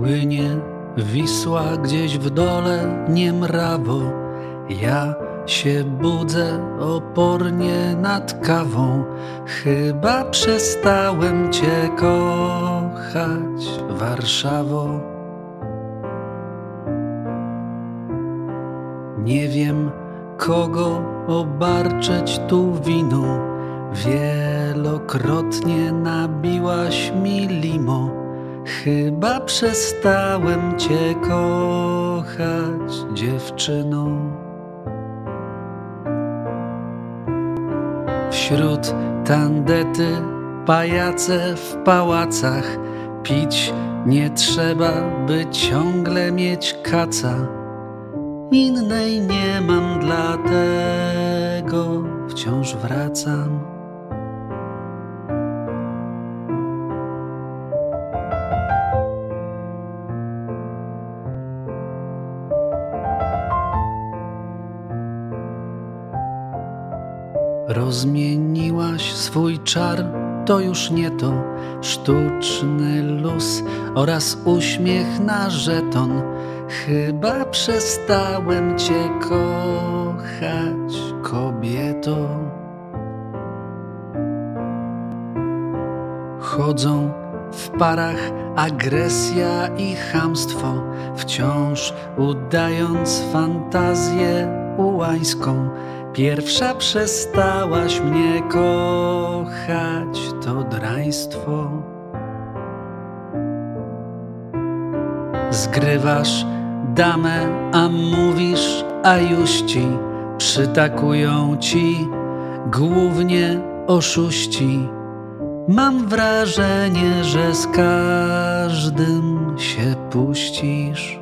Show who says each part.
Speaker 1: Płynie Wisła gdzieś w dole niemrawo. Ja się budzę opornie nad kawą. Chyba przestałem cię kochać, Warszawo. Nie wiem, kogo obarczyć tu winą. Wielokrotnie nabiłaś mi limo. Chyba przestałem cię kochać, dziewczyno. Wśród tandety, pajace w pałacach, pić nie trzeba, by ciągle mieć kaca. Innej nie mam, dlatego wciąż wracam. Rozmieniłaś swój czar, to już nie to sztuczny luz oraz uśmiech na żeton. Chyba przestałem cię kochać, kobieto. Chodzą w parach agresja i chamstwo, wciąż udając fantazję ułańską. Pierwsza przestałaś mnie kochać, to draństwo. Zgrywasz damę, a mówisz, a juści przytakują ci głównie oszuści. Mam wrażenie, że z każdym się puścisz.